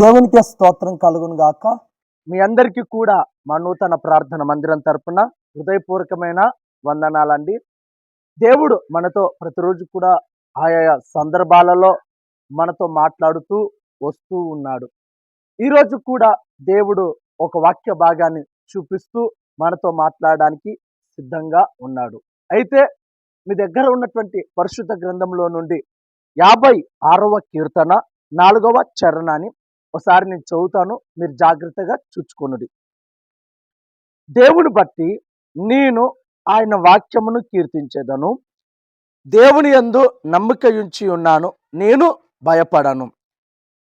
దేవునికి స్తోత్రం కలుగును గాక. మీ అందరికీ కూడా మా నూతన ప్రార్థన మందిరం తరపున హృదయపూర్వకమైన వందనాలండి. దేవుడు మనతో ప్రతిరోజు కూడా ఆయా సందర్భాలలో మనతో మాట్లాడుతూ వస్తూ ఉన్నాడు. ఈరోజు కూడా దేవుడు ఒక వాక్య భాగాన్ని చూపిస్తూ మనతో మాట్లాడడానికి సిద్ధంగా ఉన్నాడు. అయితే మీ దగ్గర ఉన్నటువంటి పరిశుద్ధ గ్రంథంలో నుండి యాభై ఆరవ కీర్తన నాలుగవ చరణాన్ని ఒకసారి నేను చదువుతాను మీరు జాగ్రత్తగా చూచుకొనుడి. దేవుని బట్టి నేను ఆయన వాక్యమును కీర్తించేదను. దేవుని యందు నమ్మిక ఉంచి ఉన్నాను నేను భయపడను.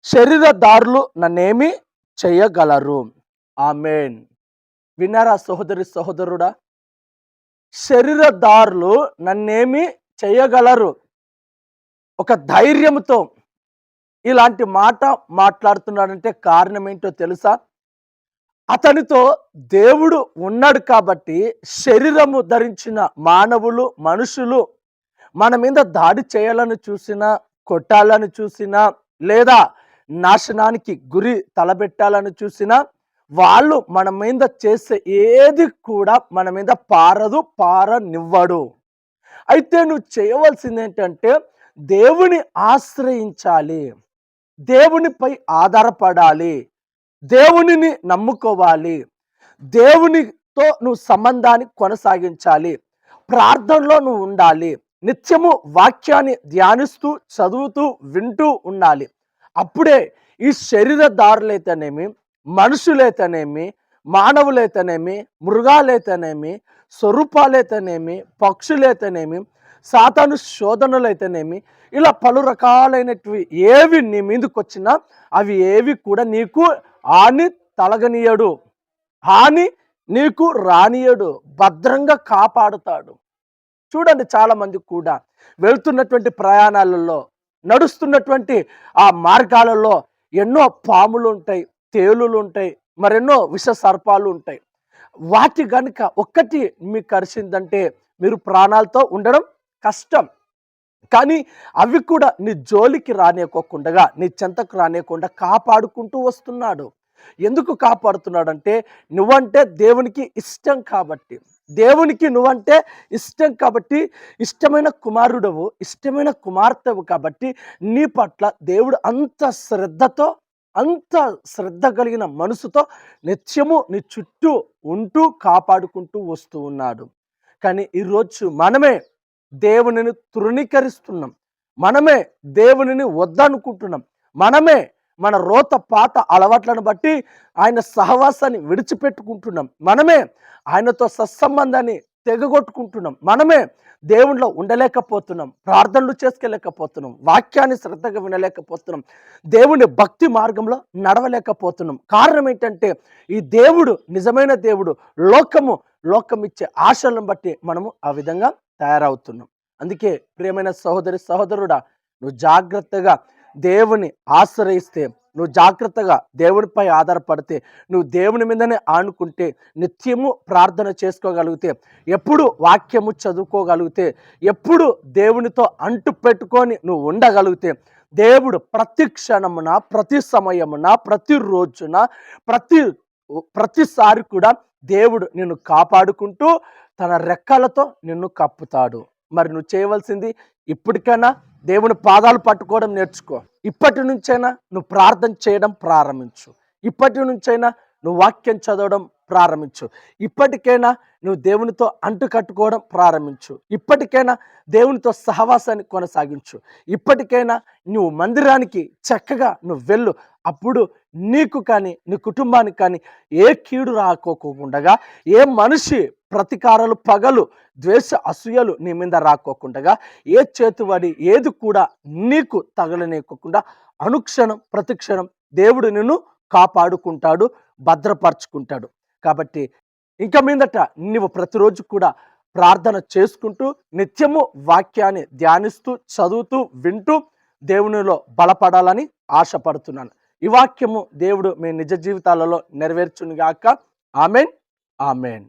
శరీరదారులు నన్నేమి చేయగలరు. ఆమెన్. విన్నారా సహోదరి సహోదరుడా? శరీరదారులు నన్నేమి చేయగలరు. ఒక ధైర్యంతో ఇలాంటి మాట మాట్లాడుతున్నాడంటే కారణం ఏంటో తెలుసా? అతనితో దేవుడు ఉన్నాడు కాబట్టి శరీరము ధరించిన మానవులు మనుషులు మన మీద దాడి చేయాలని చూసినా కొట్టాలని చూసినా లేదా నాశనానికి గురి తలబెట్టాలని చూసినా వాళ్ళు మన మీద చేసే ఏది కూడా మన మీద పారదు పారనివ్వడు. అయితే నువ్వు చేయవలసింది ఏంటంటే దేవుని ఆశ్రయించాలి. దేవునిపై ఆధారపడాలి. దేవునిని నమ్ముకోవాలి. దేవునితో నువ్వు సంబంధాన్ని కొనసాగించాలి. ప్రార్థనలో నువ్వు ఉండాలి. నిత్యము వాక్యాన్ని ధ్యానిస్తూ చదువుతూ వింటూ ఉండాలి. అప్పుడే ఈ శరీరదారులైతేనేమి మనుషులైతేనేమి మానవులైతేనేమి మృగాలైతేనేమి స్వరూపాలైతేనేమి పక్షులైతేనేమి సాతాను శోధనలు అయితేనేమి ఇలా పలు రకాలైనటివి ఏవి నీ మీదకి వచ్చినా అవి ఏవి కూడా నీకు హాని తలగనీయడు. హాని నీకు రానియడు. భద్రంగా కాపాడుతాడు. చూడండి చాలామంది కూడా వెళ్తున్నటువంటి ప్రయాణాలలో నడుస్తున్నటువంటి ఆ మార్గాలలో ఎన్నో పాములు ఉంటాయి తేలులు ఉంటాయి మరెన్నో విష సర్పాలు ఉంటాయి వాటి కనుక ఒక్కటి మీకు కరిసిందంటే మీరు ప్రాణాలతో ఉండడం కష్టం. కానీ అవి కూడా నీ జోలికి రానియకోకుండా నీ చెంతకు రానియకుండా కాపాడుకుంటూ వస్తున్నాడు. ఎందుకు కాపాడుతున్నాడంటే నువ్వంటే దేవునికి ఇష్టం కాబట్టి. దేవునికి నువ్వంటే ఇష్టం కాబట్టి ఇష్టమైన కుమారుడవు ఇష్టమైన కుమార్తెవు కాబట్టి నీ పట్ల దేవుడు అంత శ్రద్ధతో అంత శ్రద్ధ కలిగిన మనసుతో నిత్యము నీ చుట్టూ ఉంటూ కాపాడుకుంటూ వస్తూ ఉన్నాడు. కానీ ఈరోజు మనమే దేవునిని తృణీకరిస్తున్నాం. మనమే దేవునిని వద్దనుకుంటున్నాం. మనమే మన రోత పాత అలవాట్లను బట్టి ఆయన సహవాసాన్ని విడిచిపెట్టుకుంటున్నాం. మనమే ఆయనతో సత్సంబంధాన్ని తెగగొట్టుకుంటున్నాం. మనమే దేవుణ్ణిలో ఉండలేకపోతున్నాం. ప్రార్థనలు చేసుకోలేకపోతున్నాం వాక్యాన్ని శ్రద్ధగా వినలేకపోతున్నాం. దేవుని భక్తి మార్గంలో నడవలేకపోతున్నాం. కారణం ఏంటంటే ఈ దేవుడు నిజమైన దేవుడు లోకము లోకం ఇచ్చే ఆశలను బట్టి మనము ఆ విధంగా తయారవుతున్నాం. అందుకే ప్రియమైన సహోదరి సహోదరుడా నువ్వు జాగ్రత్తగా దేవుని ఆశ్రయిస్తే నువ్వు జాగ్రత్తగా దేవునిపై ఆధారపడితే నువ్వు దేవుని మీదనే ఆనుకుంటే నిత్యము ప్రార్థన చేసుకోగలిగితే ఎప్పుడు వాక్యము చదువుకోగలిగితే ఎప్పుడు దేవునితో అంటు పెట్టుకొని నువ్వు ఉండగలిగితే దేవుడు ప్రతి క్షణమున ప్రతి సమయమున ప్రతి రోజున ప్రతి ప్రతిసారి కూడా దేవుడు నిన్ను కాపాడుకుంటూ తన రెక్కలతో నిన్ను కప్పుతాడు. మరి నువ్వు చేయవలసింది ఇప్పటికైనా దేవుని పాదాలు పట్టుకోవడం నేర్చుకో. ఇప్పటి నుంచైనా నువ్వు ప్రార్థన చేయడం ప్రారంభించు. ఇప్పటి నుంచైనా నువ్వు వాక్యం చదవడం ప్రారంభించు. ఇప్పటికైనా నువ్వు దేవునితో అంటు కట్టుకోవడం ప్రారంభించు. ఇప్పటికైనా దేవునితో సహవాసాన్ని కొనసాగించు. ఇప్పటికైనా నువ్వు మందిరానికి చక్కగా నువ్వు వెళ్ళు. అప్పుడు నీకు కానీ నీ కుటుంబానికి కానీ ఏ కీడు రాకోకుండా ఏ మనిషి ప్రతీకారాలు పగలు ద్వేష అసూయలు నీ మీద రాకోకుండా ఏ చేతువడి ఏది కూడా నీకు తగలనేకోకుండా అనుక్షణం ప్రతిక్షణం దేవుడు నిన్ను కాపాడుకుంటాడు భద్రపరుచుకుంటాడు. కాబట్టి ఇంకా మీదట నువ్వు ప్రతిరోజు కూడా ప్రార్థన చేసుకుంటూ నిత్యము వాక్యాన్ని ధ్యానిస్తూ చదువుతూ వింటూ దేవునిలో బలపడాలని ఆశపడుతున్నాను. ఈ వాక్యము దేవుడు మీ నిజ జీవితాలలో నెరవేర్చునుగాక. ఆమెన్. ఆమెన్.